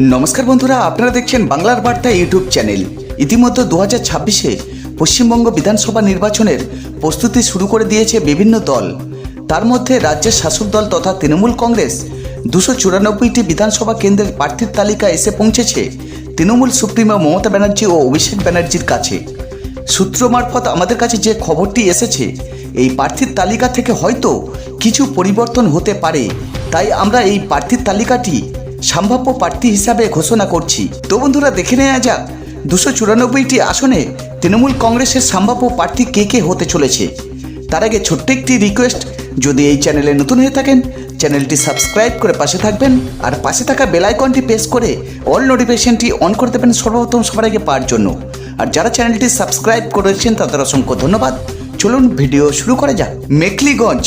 নমস্কার বন্ধুরা, আপনারা দেখছেন বাংলার বার্তা ইউটিউব চ্যানেল। ইতিমধ্যে দু হাজার ছাব্বিশে পশ্চিমবঙ্গ বিধানসভা নির্বাচনের প্রস্তুতি শুরু করে দিয়েছে বিভিন্ন দল। তার মধ্যে রাজ্যের শাসক দল তথা তৃণমূল কংগ্রেস দুশো চুরানব্বইটি বিধানসভা কেন্দ্রের প্রার্থীর তালিকা এসে পৌঁছেছে তৃণমূল সুপ্রিমো মমতা ব্যানার্জি ও অভিষেক ব্যানার্জির কাছে। সূত্র মারফত আমাদের কাছে যে খবরটি এসেছে, এই প্রার্থীর তালিকা থেকে হয়তো কিছু পরিবর্তন হতে পারে। তাই আমরা এই প্রার্থীর তালিকাটি সম্ভাব্য প্রার্থী হিসাবে ঘোষণা করছি। তো বন্ধুরা, দেখে নেওয়া যাক। দুশো চুরানব্বইটি আসনে তৃণমূল কংগ্রেসের সম্ভাব্য প্রার্থী কে কে হতে চলেছে। তার আগে ছোট্ট একটি রিকোয়েস্ট যদি এই চ্যানেলে নতুন হয়ে থাকেন চ্যানেলটি সাবস্ক্রাইব করে পাশে থাকবেন আর পাশে থাকা বেলাইকনটি প্রেস করে অল নোটিফিকেশনটি অন করে দেবেন সর্বপ্রথম সবার আগে পাওয়ার জন্য। আর যারা চ্যানেলটি সাবস্ক্রাইব করেছেন, তাদের অসংখ্য ধন্যবাদ। চলুন ভিডিও শুরু করা যাক। মেখলিগঞ্জ,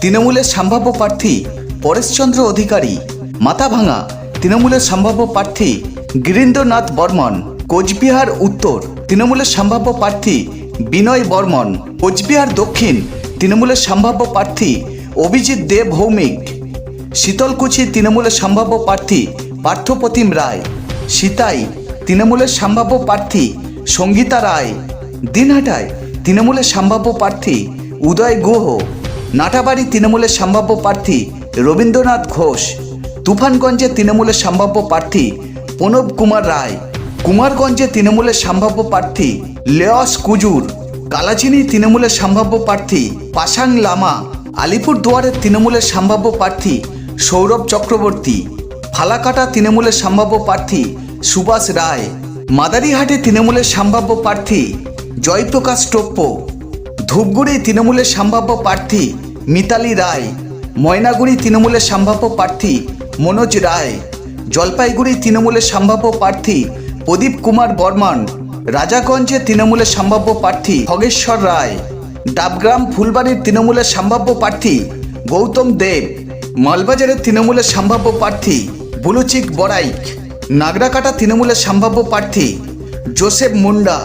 তৃণমূলের সম্ভাব্য প্রার্থী পরেশচন্দ্র অধিকারী, মাথাভাঙা। তৃণমূলের সম্ভাব্য প্রার্থী গিরীন্দ্রনাথ বর্মন, কোচবিহার উত্তর। তৃণমূলের সম্ভাব্য প্রার্থী বিনয় বর্মন, কোচবিহার দক্ষিণ। তৃণমূলের সম্ভাব্য প্রার্থী অভিজিৎ দেব ভৌমিক। শীতলকুচি তৃণমূলের সম্ভাব্য প্রার্থী পার্থপ্রতিম রায়। সীতাই তৃণমূলের সম্ভাব্য প্রার্থী সঙ্গীতা রায়। দিনহাটায় তৃণমূলের সম্ভাব্য প্রার্থী উদয় গুহ। নাটাবাড়ি তৃণমূলের সম্ভাব্য প্রার্থী রবীন্দ্রনাথ ঘোষ। তুফানগঞ্জে তৃণমূলের সম্ভাব্য প্রার্থী প্রণব কুমার রায়, কুমারগঞ্জে তৃণমূলের সম্ভাব্য প্রার্থী লেয়স কুজুর কালাচিনি তৃণমূলের সম্ভাব্য প্রার্থী পাসাং লামা আলিপুর দুয়ারের তৃণমূলের সম্ভাব্য প্রার্থী সৌরভ চক্রবর্তী, ফালাকাটা তৃণমূলের সম্ভাব্য প্রার্থী সুভাষ রায়, মাদারিহাটে তৃণমূলের সম্ভাব্য প্রার্থী জয়প্রকাশ টোপ্প, ধূপগুড়ি তৃণমূলের সম্ভাব্য প্রার্থী মিতালি রায়, ময়নাগুড়ি তৃণমূলের সম্ভাব্য প্রার্থী মনোজ রায়, জলপাইগুড়ি তৃণমূলের সম্ভাব্য প্রার্থী প্রদীপ কুমার বর্মন, রাজাগঞ্জে তৃণমূলের সম্ভাব্য প্রার্থী খগেশ্বর রায়, ডাবগ্রাম ফুলবাড়ির তৃণমূলের সম্ভাব্য প্রার্থী গৌতম দেব, মালবাজারের তৃণমূলের সম্ভাব্য প্রার্থী বুলুচিক বড়াইক, নাগরাকাটা তৃণমূলের সম্ভাব্য প্রার্থী জোসেফ মুন্ডা,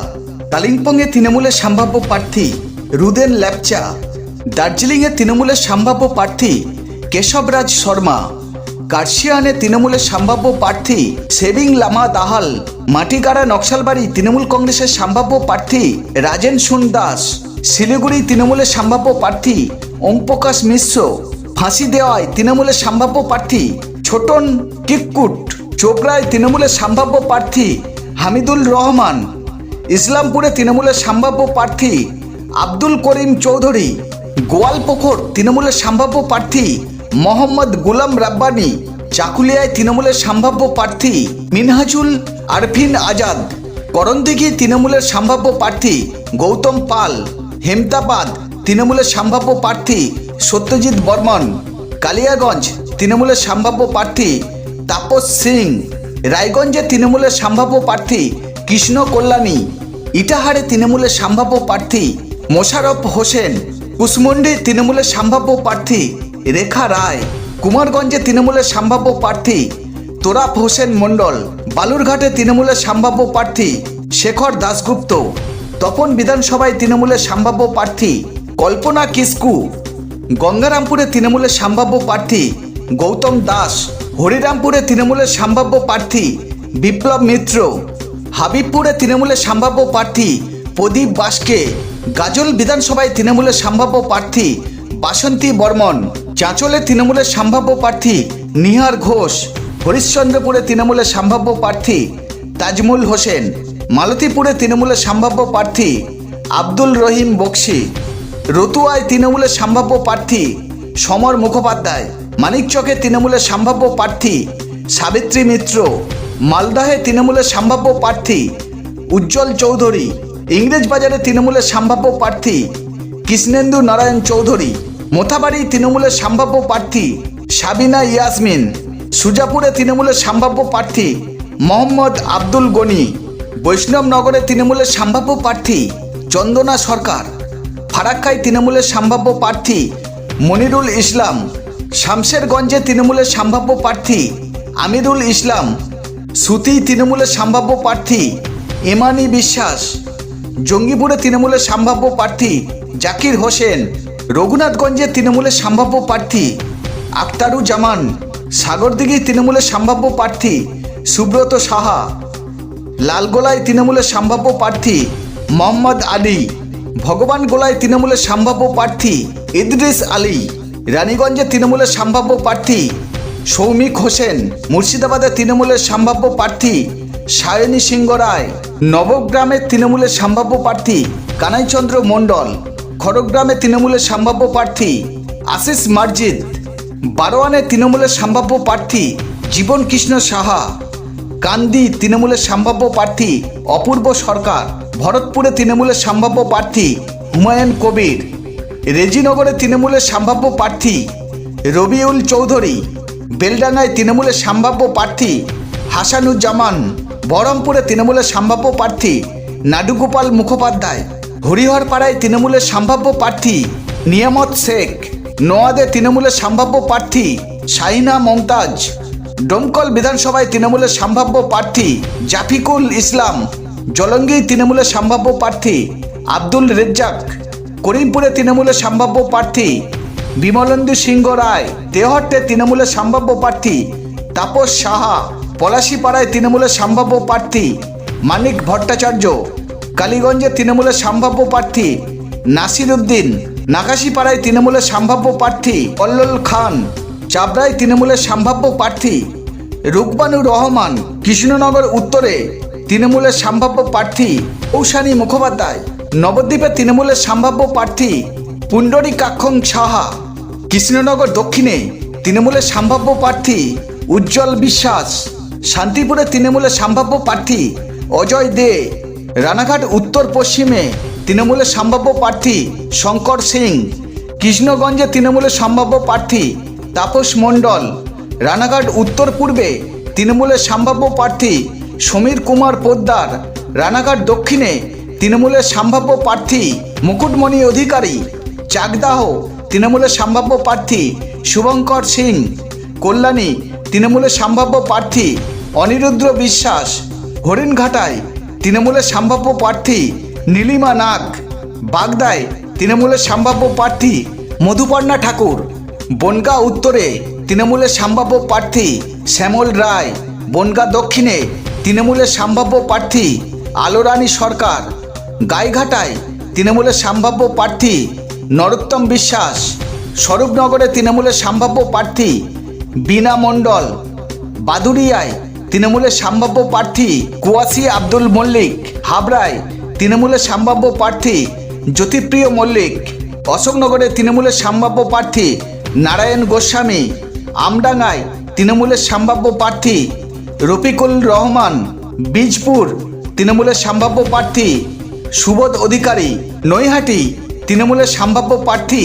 কালিম্পংয়ে তৃণমূলের সম্ভাব্য প্রার্থী রুদেন ল্যাপচা, দার্জিলিংয়ে তৃণমূলের সম্ভাব্য প্রার্থী কেশবরাজ শর্মা। কার্শিয়ানে তৃণমূলের সম্ভাব্য প্রার্থী সেভিং লামা দাহাল। মাটিগাড়া নকশালবাড়ি তৃণমূল কংগ্রেসের সম্ভাব্য প্রার্থী রাজেন সুন দাস। শিলিগুড়ি তৃণমূলের সম্ভাব্য প্রার্থী ওমপ্রকাশ মিশ্র। ফাঁসি দেওয়ায় তৃণমূলের সম্ভাব্য প্রার্থী ছোটন কিক্কুট চোপড়ায় তৃণমূলের সম্ভাব্য প্রার্থী হামিদুল রহমান। ইসলামপুরে তৃণমূলের সম্ভাব্য প্রার্থী আব্দুল করিম চৌধুরী। গোয়ালপোখর তৃণমূলের সম্ভাব্য প্রার্থী মোহাম্মদ গুলাম রাব্বানি, চাকুলিয়ায় তৃণমূলের সম্ভাব্য প্রার্থী মিনহাজুল আরফিন আজাদ, করণদিঘি তৃণমূলের সম্ভাব্য প্রার্থী গৌতম পাল, হেমতাবাদ তৃণমূলের সম্ভাব্য প্রার্থী সত্যজিৎ বর্মন, কালিয়াগঞ্জ তৃণমূলের সম্ভাব্য প্রার্থী তাপস সিং, রায়গঞ্জে তৃণমূলের সম্ভাব্য প্রার্থী কৃষ্ণ কল্যাণী, ইটাহারে তৃণমূলের সম্ভাব্য প্রার্থী মোশারফ হোসেন কুসমন্ডি তৃণমূলের সম্ভাব্য প্রার্থী রেখা রায়, কুমারগঞ্জে তৃণমূলের সম্ভাব্য প্রার্থী তোরাফ হোসেন মণ্ডল, বালুরঘাটে তৃণমূলের সম্ভাব্য প্রার্থী শেখর দাশগুপ্ত, তপন বিধানসভায় তৃণমূলের সম্ভাব্য প্রার্থী কল্পনা কিস্কু, গঙ্গারামপুরে তৃণমূলের সম্ভাব্য প্রার্থী গৌতম দাস, হরিরামপুরে তৃণমূলের সম্ভাব্য প্রার্থী বিপ্লব মিত্র, হাবিবপুরে তৃণমূলের সম্ভাব্য প্রার্থী প্রদীপ বাসকে, গাজল বিধানসভায় তৃণমূলের সম্ভাব্য প্রার্থী বাসন্তী বর্মন। চাঁচলে তৃণমূলের সম্ভাব্য প্রার্থী নিহার ঘোষ, হরিশ্চন্দ্রপুরে তৃণমূলের সম্ভাব্য প্রার্থী তাজমুল হোসেন, মালতীপুরে তৃণমূলের সম্ভাব্য প্রার্থী আব্দুল রহিম বক্সি, রতুয়ায় তৃণমূলের সম্ভাব্য প্রার্থী সমর মুখোপাধ্যায়, মানিকচকে তৃণমূলের সম্ভাব্য প্রার্থী সাবিত্রী মিত্র, মালদহে তৃণমূলের সম্ভাব্য প্রার্থী উজ্জ্বল চৌধুরী, ইংরেজবাজারে তৃণমূলের সম্ভাব্য প্রার্থী কৃষ্ণেন্দু নারায়ণ চৌধুরী। মোথাবাড়ি তৃণমূলের সম্ভাব্য প্রার্থী সাবিনা ইয়াসমিন, সুজাপুরে তৃণমূলের সম্ভাব্য প্রার্থী মোহাম্মদ আব্দুল গনি, বৈষ্ণবনগরে তৃণমূলের সম্ভাব্য প্রার্থী চন্দনা সরকার, ফারাক্কায় তৃণমূলের সম্ভাব্য প্রার্থী মনিরুল ইসলাম, শামশেরগঞ্জে তৃণমূলের সম্ভাব্য প্রার্থী আমিরুল ইসলাম, সুতি তৃণমূলের সম্ভাব্য প্রার্থী ইমানি বিশ্বাস, জঙ্গিপুরে তৃণমূলের সম্ভাব্য প্রার্থী জাকির হোসেন রঘুনাথগঞ্জে তৃণমূলের সম্ভাব্য প্রার্থী আক্তারুজ্জামান সাগরদিঘি তৃণমূলের সম্ভাব্য প্রার্থী সুব্রত সাহা, লালগোলায় তৃণমূলের সম্ভাব্য প্রার্থী মোহাম্মদ আলী ভগবান গোলায় তৃণমূলের সম্ভাব্য প্রার্থী ইদ্রিস আলী রানীগঞ্জে তৃণমূলের সম্ভাব্য প্রার্থী সৌমিক হোসেন, মুর্শিদাবাদের তৃণমূলের সম্ভাব্য প্রার্থী সায়নী সিংহ রায়, নবগ্রামের তৃণমূলের সম্ভাব্য প্রার্থী কানাইচন্দ্র মণ্ডল। খড়গ্রামে তৃণমূলের সম্ভাব্য প্রার্থী আশিস মার্জিদ, বারোয়ানে তৃণমূলের সম্ভাব্য প্রার্থী জীবন কৃষ্ণ সাহা, কান্দি তৃণমূলের সম্ভাব্য প্রার্থী অপূর্ব সরকার, ভরতপুরে তৃণমূলের সম্ভাব্য প্রার্থী হুমায়ুন কবির, রেজিনগরে তৃণমূলের সম্ভাব্য প্রার্থী রবিউল চৌধুরী, বেলডাঙ্গায় তৃণমূলের সম্ভাব্য প্রার্থী হাসানুজ্জামান, বহরমপুরে তৃণমূলের সম্ভাব্য প্রার্থী নাডুগোপাল মুখোপাধ্যায়। হরিহরপাড়ায় তৃণমূলের সম্ভাব্য প্রার্থী নিয়ামত শেখ নোয়াদে তৃণমূলের সম্ভাব্য প্রার্থী শাহিনা মমতাজ, ডোমকল বিধানসভায় তৃণমূলের সম্ভাব্য প্রার্থী জাফিকুল ইসলাম জলঙ্গি তৃণমূলের সম্ভাব্য প্রার্থী আব্দুল রেজ্জাক, করিমপুরে তৃণমূলের সম্ভাব্য প্রার্থী বিমলেন্দু সিংহ রায় দেহট্টে তৃণমূলের সম্ভাব্য প্রার্থী তাপস সাহা, পলাশিপাড়ায় তৃণমূলের সম্ভাব্য প্রার্থী মানিক ভট্টাচার্য কালীগঞ্জে তৃণমূলের সম্ভাব্য প্রার্থী নাসির উদ্দিন নাকাশিপাড়ায় তৃণমূলের সম্ভাব্য প্রার্থী কল্লোল খান, চাবড়ায় তৃণমূলের সম্ভাব্য প্রার্থী রুকবানুর রহমান, কৃষ্ণনগর উত্তরে তৃণমূলের সম্ভাব্য প্রার্থী কৌশানী মুখোপাধ্যায়, নবদ্বীপে তৃণমূলের সম্ভাব্য প্রার্থী পুণ্ডরী কাক্ষং সাহা, কৃষ্ণনগর দক্ষিণে তৃণমূলের সম্ভাব্য প্রার্থী উজ্জ্বল বিশ্বাস, শান্তিপুরে তৃণমূলের সম্ভাব্য প্রার্থী অজয় দে রানাঘাট উত্তর পশ্চিমে তৃণমূলের সম্ভাব্য প্রার্থী শঙ্কর সিং, কৃষ্ণগঞ্জে তৃণমূলের সম্ভাব্য প্রার্থী তাপস মণ্ডল, রানাঘাট উত্তর পূর্বে তৃণমূলের সম্ভাব্য প্রার্থী সমীর কুমার পোদ্দার, রানাঘাট দক্ষিণে তৃণমূলের সম্ভাব্য প্রার্থী মুকুটমণি অধিকারী, চাকদাহ তৃণমূলের সম্ভাব্য প্রার্থী শুভঙ্কর সিং, কল্যাণী তৃণমূলের সম্ভাব্য প্রার্থী অনিরুদ্র বিশ্বাস, হরিণঘাটায় তৃণমূলের সম্ভাব্য প্রার্থী নীলিমা নাগ, বাগদায় তৃণমূলের সম্ভাব্য প্রার্থী মধুপর্ণা ঠাকুর, বনগা উত্তরে তৃণমূলের সম্ভাব্য প্রার্থী শ্যামল রায়, বনগা দক্ষিণে তৃণমূলের সম্ভাব্য প্রার্থী আলোরানী সরকার, গাইঘাটায় তৃণমূলের সম্ভাব্য প্রার্থী নরোত্তম বিশ্বাস, স্বরূপনগরে তৃণমূলের সম্ভাব্য প্রার্থী বীণা মণ্ডল বাদুরিয়ায় তৃণমূলের সম্ভাব্য প্রার্থী কুয়াশি আব্দুল মল্লিক হাবড়ায়। তৃণমূলের সম্ভাব্য প্রার্থী জ্যোতিপ্রিয় মল্লিক। অশোকনগরে তৃণমূলের সম্ভাব্য প্রার্থী নারায়ণ গোস্বামী। আমডাঙ্গায় তৃণমূলের সম্ভাব্য প্রার্থী রফিকুল রহমান। বীজপুর তৃণমূলের সম্ভাব্য প্রার্থী সুবোধ অধিকারী। নৈহাটি তৃণমূলের সম্ভাব্য প্রার্থী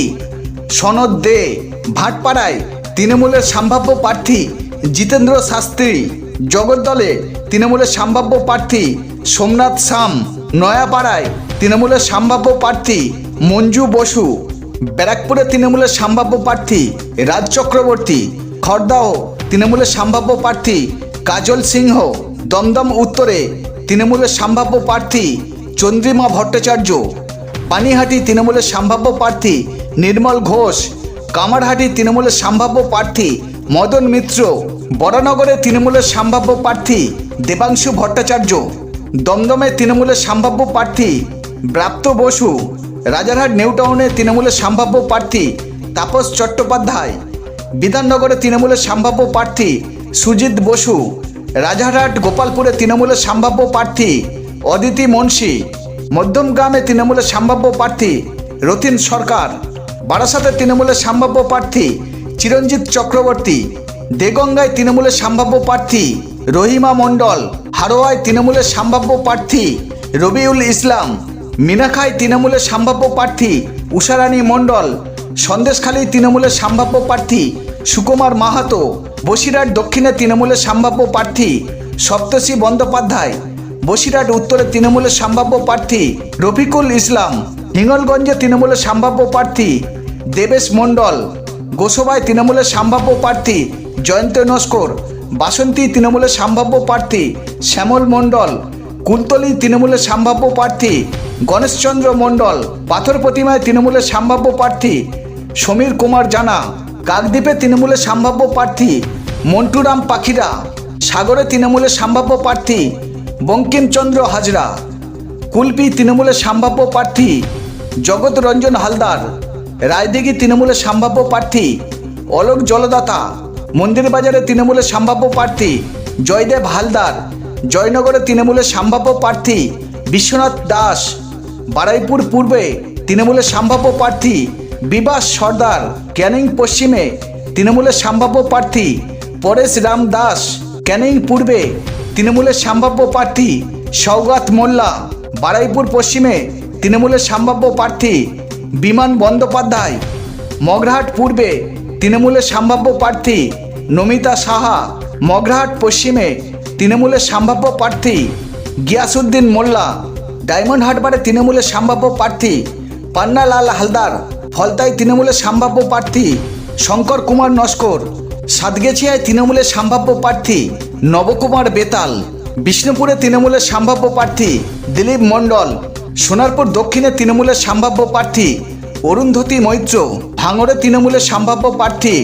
সনদ দে। ভাটপাড়ায় তৃণমূলের সম্ভাব্য প্রার্থী জিতেন্দ্র শাস্ত্রী। জগদ্দলে তৃণমূলের সম্ভাব্য প্রার্থী সোমনাথ সাম, নয়াপাড়ায় তৃণমূলের সম্ভাব্য প্রার্থী মঞ্জু বসু, ব্যারাকপুরে তৃণমূলের সম্ভাব্য প্রার্থী রাজ চক্রবর্তী খড়দাহ তৃণমূলের সম্ভাব্য প্রার্থী কাজল সিংহ, দমদম উত্তরে তৃণমূলের সম্ভাব্য প্রার্থী চন্দ্রিমা ভট্টাচার্য, পানিহাটি তৃণমূলের সম্ভাব্য প্রার্থী নির্মল ঘোষ, কামারহাটি তৃণমূলের সম্ভাব্য প্রার্থী মদন মিত্র বরানগরে তৃণমূলের সম্ভাব্য প্রার্থী দেবাংশু ভট্টাচার্য, দমদমে তৃণমূলের সম্ভাব্য প্রার্থী ব্রাপ্ত বসু, রাজারহাট নিউটাউনে তৃণমূলের সম্ভাব্য প্রার্থী তাপস চট্টোপাধ্যায়, বিধাননগরে তৃণমূলের সম্ভাব্য প্রার্থী সুজিত বসু, রাজারহাট গোপালপুরে তৃণমূলের সম্ভাব্য প্রার্থী অদিতি মুন্সি মধ্যমগ্রামে তৃণমূলের সম্ভাব্য প্রার্থী রতিন সরকার, বারাসাতে তৃণমূলের সম্ভাব্য প্রার্থী চিরঞ্জিত চক্রবর্তী দেগঙ্গায় তৃণমূলের সম্ভাব্য প্রার্থী রহিমা মণ্ডল, হারোয়ায় তৃণমূলের সম্ভাব্য প্রার্থী রবিউল ইসলাম মিনাখায় তৃণমূলের সম্ভাব্য প্রার্থী উষারানী মণ্ডল সন্দেশখালী তৃণমূলের সম্ভাব্য প্রার্থী সুকুমার মাহাতো, বসিরহাট দক্ষিণে তৃণমূলের সম্ভাব্য প্রার্থী সপ্তর্ষি বন্দ্যোপাধ্যায়, বসিরহাট উত্তরে তৃণমূলের সম্ভাব্য প্রার্থী রফিকুল ইসলাম, হিঙ্গলগঞ্জে তৃণমূলের সম্ভাব্য প্রার্থী দেবেশ মণ্ডল, গোসবায় তৃণমূলের সম্ভাব্য প্রার্থী জয়ন্ত নস্কর, বাসন্তী তৃণমূলের সম্ভাব্য প্রার্থী শ্যামল মণ্ডল কুলতলি তৃণমূলের সম্ভাব্য প্রার্থী গণেশচন্দ্র মণ্ডল, পাথর প্রতিমায় তৃণমূলের সম্ভাব্য প্রার্থী সমীর কুমার জানা, কাকদ্বীপে তৃণমূলের সম্ভাব্য প্রার্থী মন্টুরাম পাখিরা, সাগরে তৃণমূলের সম্ভাব্য প্রার্থী বঙ্কিমচন্দ্র হাজরা, কুলপি তৃণমূলের সম্ভাব্য প্রার্থী জগৎ রঞ্জন হালদার, রায়দিঘি তৃণমূলের সম্ভাব্য প্রার্থী অলোক জলদাতা মন্দিরবাজারে তৃণমূলের সম্ভাব্য প্রার্থী জয়দেব হালদার, জয়নগরে তৃণমূলের সম্ভাব্য প্রার্থী বিশ্বনাথ দাস, বারাইপুর পূর্বে তৃণমূলের সম্ভাব্য প্রার্থী বিবাস সর্দার, ক্যানিং পশ্চিমে তৃণমূলের সম্ভাব্য প্রার্থী পরেশ রাম দাস, ক্যানিং পূর্বে তৃণমূলের সম্ভাব্য প্রার্থী সৌগাত মোল্লা, বারাইপুর পশ্চিমে তৃণমূলের সম্ভাব্য প্রার্থী বিমান বন্দ্যোপাধ্যায়, মগরাহাট পূর্বে তৃণমূলের সম্ভাব্য প্রার্থী নমিতা সাহা, মগরাহাট পশ্চিমে তৃণমূলের সম্ভাব্য প্রার্থী গিয়াসুদ্দিন মোল্লা, ডায়মন্ড হারবারে তৃণমূলের সম্ভাব্য প্রার্থী পান্নালাল হালদার ফলতায় তৃণমূলের সম্ভাব্য প্রার্থী শঙ্কর কুমার নস্কর, সাতগেছিয়ায় তৃণমূলের সম্ভাব্য প্রার্থী নবকুমার বেতাল, বিষ্ণুপুরে তৃণমূলের সম্ভাব্য প্রার্থী দিলীপ মণ্ডল, সোনারপুর দক্ষিণে তৃণমূলের সম্ভাব্য প্রার্থী অরুন্ধতী মৈত্র, ভাঙড়ে তৃণমূলের সম্ভাব্য প্রার্থী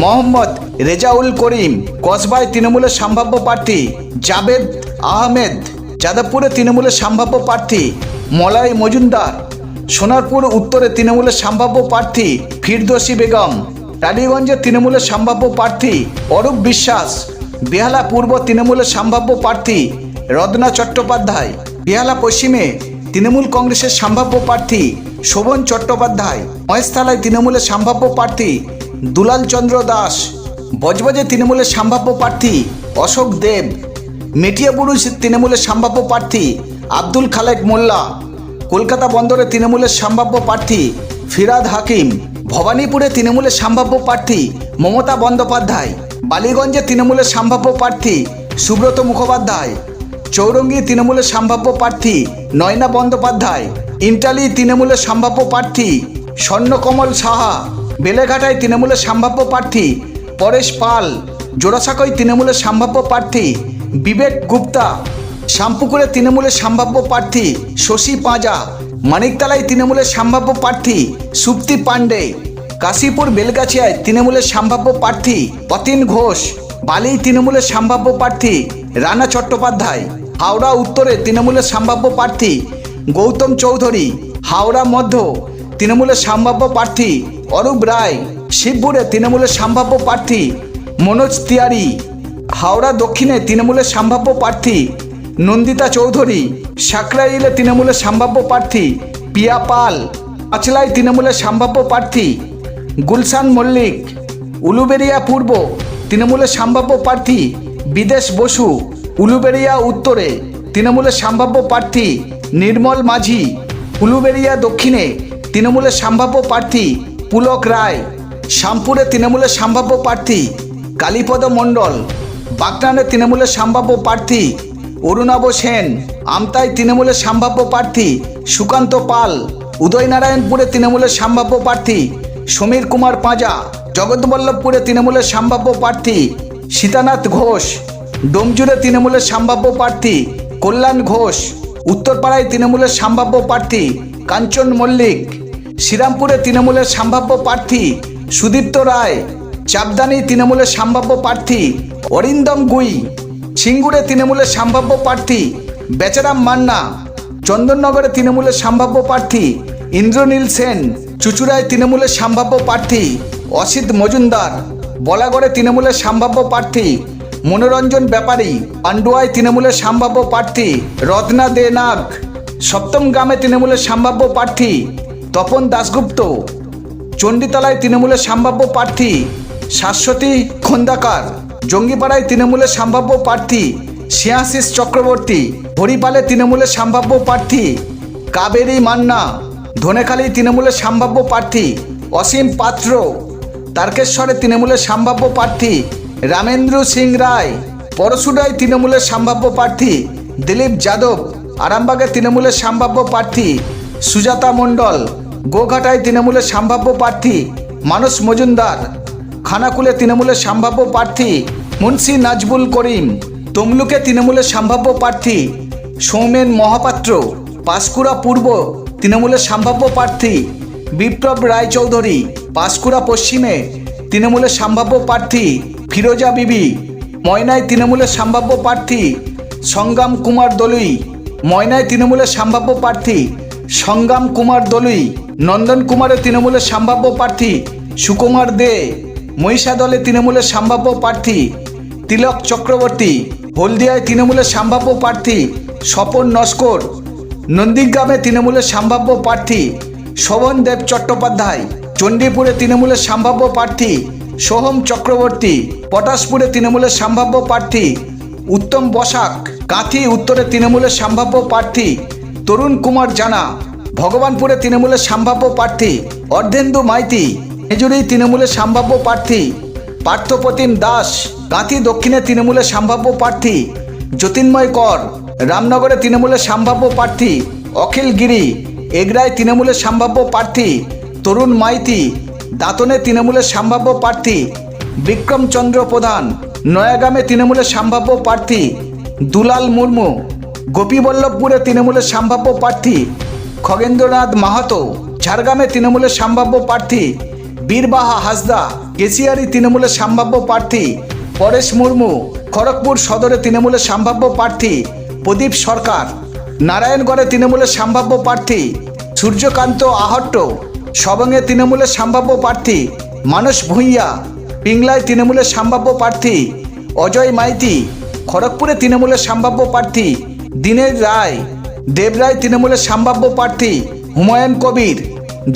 মোহাম্মদ রেজাউল করিম, কসবায় তৃণমূলের সম্ভাব্য প্রার্থী জাবেদ আহমেদ, যাদবপুরে তৃণমূলের সম্ভাব্য প্রার্থী মলাই মজুমদার, সোনারপুর উত্তরে তৃণমূলের সম্ভাব্য প্রার্থী ফিরদোসি বেগম টালিগঞ্জে তৃণমূলের সম্ভাব্য প্রার্থী অরূপ বিশ্বাস, বেহালা পূর্ব তৃণমূলের সম্ভাব্য প্রার্থী রত্না চট্টোপাধ্যায়, বেহালা পশ্চিমে তৃণমূল কংগ্রেসের সম্ভাব্য প্রার্থী শোভন চট্টোপাধ্যায়। মহেশতলায় তৃণমূলের সম্ভাব্য প্রার্থী দুলাল চন্দ্র দাস। বজবজে তৃণমূলের সম্ভাব্য প্রার্থী অশোক দেব। মেটিয়াবুরুজ তৃণমূলের সম্ভাব্য প্রার্থী আব্দুল খালেক মোল্লা। কলকাতা বন্দরে তৃণমূলের সম্ভাব্য প্রার্থী ফিরাদ হাকিম। ভবানীপুরে তৃণমূলের সম্ভাব্য প্রার্থী মমতা বন্দ্যোপাধ্যায়। বালিগঞ্জে তৃণমূলের সম্ভাব্য প্রার্থী সুব্রত মুখোপাধ্যায়। চৌরঙ্গি তৃণমূলের সম্ভাব্য প্রার্থী নয়না বন্দ্যোপাধ্যায় ইন্টালি তৃণমূলের সম্ভাব্য প্রার্থী স্বর্ণকমল সাহা, বেলেঘাটায় তৃণমূলের সম্ভাব্য প্রার্থী পরেশ পাল, জোড়াসাঁকোয় তৃণমূলের সম্ভাব্য প্রার্থী বিবেক গুপ্তা, শ্যামপুকুরে তৃণমূলের সম্ভাব্য প্রার্থী শশী পাঁজা, মানিকতলায় তৃণমূলের সম্ভাব্য প্রার্থী সুপ্তি পাণ্ডে, কাশীপুর বেলগাছিয়ায় তৃণমূলের সম্ভাব্য প্রার্থী অতীন ঘোষ, বালি তৃণমূলের সম্ভাব্য প্রার্থী রানা চট্টোপাধ্যায়। হাওড়া উত্তরে তৃণমূলের সম্ভাব্য প্রার্থী গৌতম চৌধুরী, হাওড়া মধ্য তৃণমূলের সম্ভাব্য প্রার্থী অরূপ রায়, শিবপুরে তৃণমূলের সম্ভাব্য প্রার্থী মনোজ তিয়ারি হাওড়া দক্ষিণে তৃণমূলের সম্ভাব্য প্রার্থী নন্দিতা চৌধুরী সাকরাইলে তৃণমূলের সম্ভাব্য প্রার্থী পিয়া পাল, পাঁচলায় তৃণমূলের সম্ভাব্য প্রার্থী গুলশান মল্লিক উলুবেরিয়া পূর্ব তৃণমূলের সম্ভাব্য প্রার্থী বিদেশ বসু উলুবেরিয়া উত্তরে তৃণমূলের সম্ভাব্য প্রার্থী নির্মল মাঝি উলুবেরিয়া দক্ষিণে তৃণমূলের সম্ভাব্য প্রার্থী পুলক রায়, শ্যামপুরে তৃণমূলের সম্ভাব্য প্রার্থী কালীপদ মণ্ডল, বাগনানে তৃণমূলের সম্ভাব্য প্রার্থী অরুণাব সেন আমতায় তৃণমূলের সম্ভাব্য প্রার্থী সুকান্ত পাল, উদয়নারায়ণপুরে তৃণমূলের সম্ভাব্য প্রার্থী সমীর কুমার পাঁজা, জগৎবল্লভপুরে তৃণমূলের সম্ভাব্য প্রার্থী সীতানাথ ঘোষ ডোমজুড়ে তৃণমূলের সম্ভাব্য প্রার্থী কল্যাণ ঘোষ, উত্তরপাড়ায় তৃণমূলের সম্ভাব্য প্রার্থী কাঞ্চন মল্লিক, শ্রীরামপুরে তৃণমূলের সম্ভাব্য প্রার্থী সুদীপ্ত রায়, চাপদানি তৃণমূলের সম্ভাব্য প্রার্থী অরিন্দম গুই, সিঙ্গুরে তৃণমূলের সম্ভাব্য প্রার্থী বেচারাম মান্না, চন্দননগরে তৃণমূলের সম্ভাব্য প্রার্থী ইন্দ্রনীল সেন, চুচুড়ায় তৃণমূলের সম্ভাব্য প্রার্থী অসিত মজুমদার, বলাগড়ে তৃণমূলের সম্ভাব্য প্রার্থী মনোরঞ্জন ব্যাপারী পান্ডুয়ায় তৃণমূলের সম্ভাব্য প্রার্থী রত্না দে নাগ, সপ্তম গ্রামে তৃণমূলের সম্ভাব্য প্রার্থী তপন দাশগুপ্ত, চণ্ডীতলায় তৃণমূলের সম্ভাব্য প্রার্থী শাশ্বতী খন্দাকার, জঙ্গিপাড়ায় তৃণমূলের সম্ভাব্য প্রার্থী শিয়াশিস চক্রবর্তী, হরিপালে তৃণমূলের সম্ভাব্য প্রার্থী কাবেরী মান্না, ধনেখালী তৃণমূলের সম্ভাব্য প্রার্থী অসীম পাত্র, তারকেশ্বরে তৃণমূলের সম্ভাব্য প্রার্থী রামেন্দ্র সিং রায় পরশুডায় তৃণমূলের সম্ভাব্য প্রার্থী দিলীপ যাদব, আরামবাগে তৃণমূলের সম্ভাব্য প্রার্থী সুজাতা মণ্ডল, গোঘাটায় তৃণমূলের সম্ভাব্য প্রার্থী মানস মজুমদার, খানাকুলে তৃণমূলের সম্ভাব্য প্রার্থী মুন্সি নাজবুল করিম, তমলুকে তৃণমূলের সম্ভাব্য প্রার্থী সৌমেন মহাপাত্র, পাঁশকুড়া পূর্ব তৃণমূলের সম্ভাব্য প্রার্থী বিপ্লব রায়চৌধুরী, পাঁশকুড়া পশ্চিমে তৃণমূলের সম্ভাব্য প্রার্থী ফিরোজা বিবি ময়নায় তৃণমূলের সম্ভাব্য প্রার্থী সংগ্রাম কুমার দলুই ময়নায় তৃণমূলের সম্ভাব্য প্রার্থী সংগ্রাম কুমার দলুই, নন্দন কুমারের তৃণমূলের সম্ভাব্য প্রার্থী সুকুমার দে, মহিষা দলে তৃণমূলের সম্ভাব্য প্রার্থী তিলক চক্রবর্তী, হলদিয়ায় তৃণমূলের সম্ভাব্য প্রার্থী স্বপন নস্কর, নন্দীগ্রামে তৃণমূলের সম্ভাব্য প্রার্থী শোভন দেব চট্টোপাধ্যায়, চণ্ডীপুরে তৃণমূলের সম্ভাব্য প্রার্থী সোহম চক্রবর্তী, পটাশপুরে তৃণমূলের সম্ভাব্য প্রার্থী উত্তম বসাক, কাঁথি উত্তরে তৃণমূলের সম্ভাব্য প্রার্থী তরুণ কুমার জানা, ভগবানপুরে তৃণমূলের সম্ভাব্য প্রার্থী অর্ধেন্দু মাইতি মেজুরি তৃণমূলের সম্ভাব্য প্রার্থী পার্থপ্রতিম দাস, কাঁথি দক্ষিণে তৃণমূলের সম্ভাব্য প্রার্থী জ্যোতির্ময় কর, রামনগরে তৃণমূলের সম্ভাব্য প্রার্থী অখিল গিরি, এগরায় তৃণমূলের সম্ভাব্য প্রার্থী তরুণ মাইতি দাঁতনে তৃণমূলের সম্ভাব্য প্রার্থী বিক্রমচন্দ্র প্রধান, নয়াগ্রামে তৃণমূলের সম্ভাব্য প্রার্থী দুলাল মুর্মু, গোপীবল্লভপুরে তৃণমূলের সম্ভাব্য প্রার্থী খগেন্দ্রনাথ মাহাতো, ঝাড়গ্রামে তৃণমূলের সম্ভাব্য প্রার্থী বীরবাহা হাসদা, কেশিয়ারি তৃণমূলের সম্ভাব্য প্রার্থী পরেশ মুর্মু, খড়গপুর সদরে তৃণমূলের সম্ভাব্য প্রার্থী প্রদীপ সরকার, নারায়ণগড়ে তৃণমূলের সম্ভাব্য প্রার্থী সূর্যকান্ত আহট্ট সবংয়ে তৃণমূলের সম্ভাব্য প্রার্থী মানস ভূঁইয়া, পিংলায় তৃণমূলের সম্ভাব্য প্রার্থী অজয় মাইতি, খড়গপুরে তৃণমূলের সম্ভাব্য প্রার্থী দীনেশ রায়, দেবরায় তৃণমূলের সম্ভাব্য প্রার্থী হুমায়ুন কবির,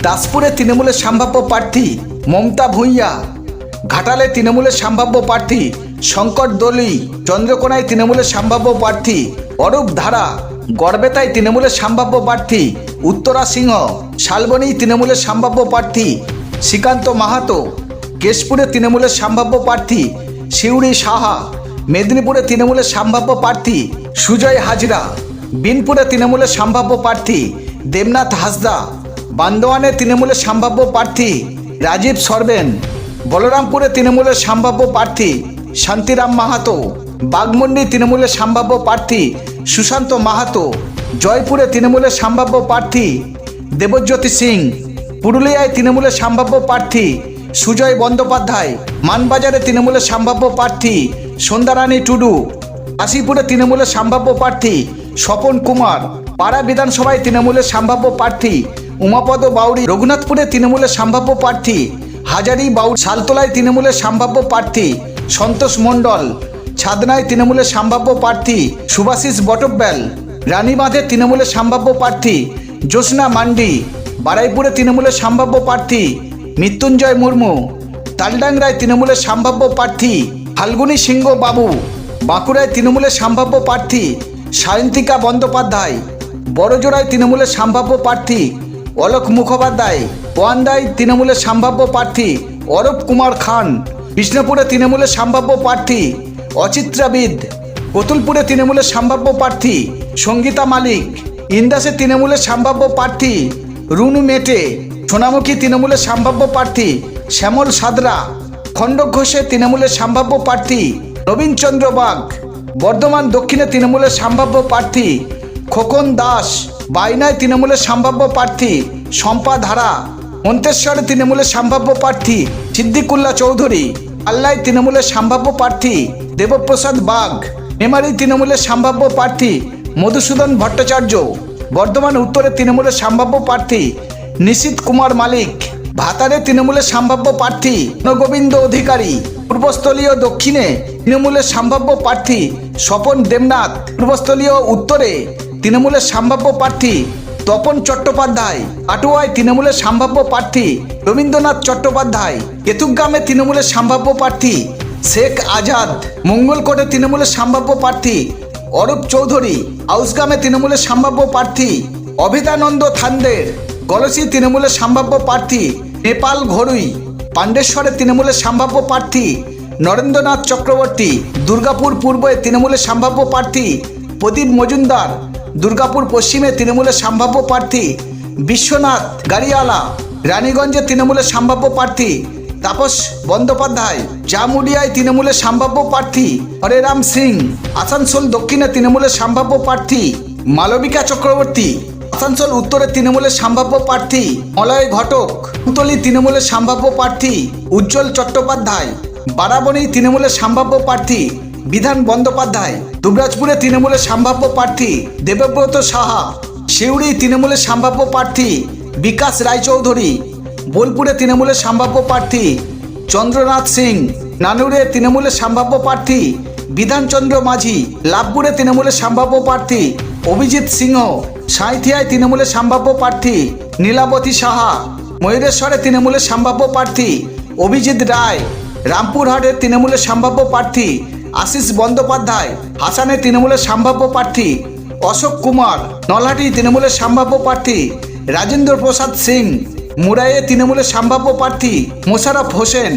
দাসপুরে তৃণমূলের সম্ভাব্য প্রার্থী মমতা ভূঁইয়া, ঘাটালে তৃণমূলের সম্ভাব্য প্রার্থী শঙ্কর দলি, চন্দ্রকোনায় তৃণমূলের সম্ভাব্য প্রার্থী অরূপ ধারা, গড়বেতায় তৃণমূলের সম্ভাব্য প্রার্থী উত্তরা সিংহ, শালবনী তৃণমূলের সম্ভাব্য প্রার্থী শ্রীকান্ত মাহাতো, কেশপুরে তৃণমূলের সম্ভাব্য প্রার্থী শিউরি সাহা, মেদিনীপুরে তৃণমূলের সম্ভাব্য প্রার্থী সুজয় হাজরা, বিনপুরে তৃণমূলের সম্ভাব্য প্রার্থী দেবনাথ হাসদা, বান্দোয়ানে তৃণমূলের সম্ভাব্য প্রার্থী রাজীব সরবেন, বলরামপুরে তৃণমূলের সম্ভাব্য প্রার্থী শান্তিরাম মাহাতো, বাগমুন্ডি তৃণমূলের সম্ভাব্য প্রার্থী সুশান্ত মাহাতো জয়পুরে তৃণমূলের সম্ভাব্য প্রার্থী দেবজ্যোতি সিং, পুরুলিয়ায় তৃণমূলের সম্ভাব্য প্রার্থী সুজয় বন্দ্যোপাধ্যায়, মানবাজারে তৃণমূলের সম্ভাব্য প্রার্থী সন্ধ্যারানী টুডু, কাশীপুরে তৃণমূলের সম্ভাব্য প্রার্থী স্বপন কুমার, পাড়া বিধানসভায় তৃণমূলের সম্ভাব্য প্রার্থী উমাপদ বাউরি রঘুনাথপুরে তৃণমূলের সম্ভাব্য প্রার্থী হাজারি বাউরি সালতলায় তৃণমূলের সম্ভাব্য প্রার্থী সন্তোষ মণ্ডল, ছাদনায় তৃণমূলের সম্ভাব্য প্রার্থী সুভাষিস বটব্যাল রানীবাঁধে তৃণমূলের সম্ভাব্য প্রার্থী জ্যোৎস্না মান্ডি বারাইপুরে তৃণমূলের সম্ভাব্য প্রার্থী মৃত্যুঞ্জয় মুর্মু, তালডাংরায় তৃণমূলের সম্ভাব্য প্রার্থী ফাল্গুনি সিংহ বাবু, বাঁকুড়ায় তৃণমূলের সম্ভাব্য প্রার্থী সায়ন্তিকা বন্দ্যোপাধ্যায়, বড়জোড়ায় তৃণমূলের সম্ভাব্য প্রার্থী অলোক মুখোপাধ্যায় ওয়ান্দায় তৃণমূলের সম্ভাব্য প্রার্থী অরূপ কুমার খান, বিষ্ণুপুরে তৃণমূলের সম্ভাব্য প্রার্থী অচিত্রাবিদ কতুলপুরে তৃণমূলের সম্ভাব্য প্রার্থী সঙ্গীতা মালিক, ইন্দাসে তৃণমূলের সম্ভাব্য প্রার্থী রুনু মেটে, সোনামুখী তৃণমূলের সম্ভাব্য প্রার্থী শ্যামল সাদরা, খণ্ডক ঘোষের তৃণমূলের সম্ভাব্য প্রার্থী নবীনচন্দ্র বাগ, বর্ধমান দক্ষিণে তৃণমূলের সম্ভাব্য প্রার্থী খোকন দাস, বাইনায় তৃণমূলের সম্ভাব্য প্রার্থী শম্পা ধারা, মন্তেশ্বরে তৃণমূলের সম্ভাব্য প্রার্থী সিদ্দিকুল্লাহ চৌধুরী, আল্লায় তৃণমূলের সম্ভাব্য প্রার্থী দেবপ্রসাদ বাগ। মেমারি তৃণমূলের সম্ভাব্য প্রার্থী মধুসূদন ভট্টাচার্য, বর্ধমান উত্তরে তৃণমূলের সম্ভাব্য প্রার্থী নিশীত কুমার মালিক, ভাতারে তৃণমূলের সম্ভাব্য প্রার্থী গোবিন্দ অধিকারী, পূর্বস্থলীয় দক্ষিণে তৃণমূলের সম্ভাব্য প্রার্থী স্বপন দেবনাথ, পূর্বস্থলীয় উত্তরে তৃণমূলের সম্ভাব্য প্রার্থী তপন চট্টোপাধ্যায়, আটুয়ায় তৃণমূলের সম্ভাব্য প্রার্থী রবীন্দ্রনাথ চট্টোপাধ্যায়, কেতুগ্রামে তৃণমূলের সম্ভাব্য প্রার্থী শেখ আজাদ, মঙ্গলকোটে তৃণমূলের সম্ভাব্য প্রার্থী, অরূপ চৌধুরী আউসগ্রামে তৃণমূলের সম্ভাব্য প্রার্থী অভিদানন্দ থান্দের, গলসি তৃণমূলের সম্ভাব্য প্রার্থী, নেপাল ঘরুই, পাণ্ডেশ্বরে তৃণমূলের সম্ভাব্য প্রার্থী, নরেন্দ্রনাথ চক্রবর্তী, দুর্গাপুর পূর্বে তৃণমূলের সম্ভাব্য প্রার্থী, প্রদীপ মজুমদার, দুর্গাপুর পশ্চিমে তৃণমূলের সম্ভাব্য প্রার্থী, বিশ্বনাথ গাড়িয়ালা, রানীগঞ্জে তৃণমূলের সম্ভাব্য প্রার্থী তাপস বন্দ্যোপাধ্যায়, জামুডিয়ায় তৃণমূলের সম্ভাব্য প্রার্থী হরেরাম সিং, আসানসোল দক্ষিণে তৃণমূলের সম্ভাব্য প্রার্থী মালবিকা চক্রবর্তী, আসানসোল উত্তরে তৃণমূলের সম্ভাব্য প্রার্থী মলয় ঘটক কুতলি তৃণমূলের সম্ভাব্য প্রার্থী উজ্জ্বল চট্টোপাধ্যায়, বারাবণী তৃণমূলের সম্ভাব্য প্রার্থী বিধান বন্দ্যোপাধ্যায়, দুবরাজপুরে তৃণমূলের সম্ভাব্য প্রার্থী দেবব্রত সাহা, সিউড়ি তৃণমূলের সম্ভাব্য প্রার্থী বিকাশ রায়চৌধুরী বোলপুরে তৃণমূলের সম্ভাব্য প্রার্থী চন্দ্রনাথ সিং, নানুরে তৃণমূলের সম্ভাব্য প্রার্থী বিধানচন্দ্র মাঝি, লাভপুরে তৃণমূলের সম্ভাব্য প্রার্থী অভিজিৎ সিংহ, সাঁইথিয়ায় তৃণমূলের সম্ভাব্য প্রার্থী নীলাবতী সাহা, ময়ূরেশ্বরে তৃণমূলের সম্ভাব্য প্রার্থী অভিজিৎ রায় রামপুরহাটের তৃণমূলের সম্ভাব্য প্রার্থী আশিস বন্দ্যোপাধ্যায়, হাসানে তৃণমূলের সম্ভাব্য প্রার্থী অশোক কুমার, নলহাটি তৃণমূলের সম্ভাব্য প্রার্থী রাজেন্দ্র প্রসাদ সিং মুরাইয়ে তৃণমূলের সম্ভাব্য প্রার্থী মোশারফ হোসেন।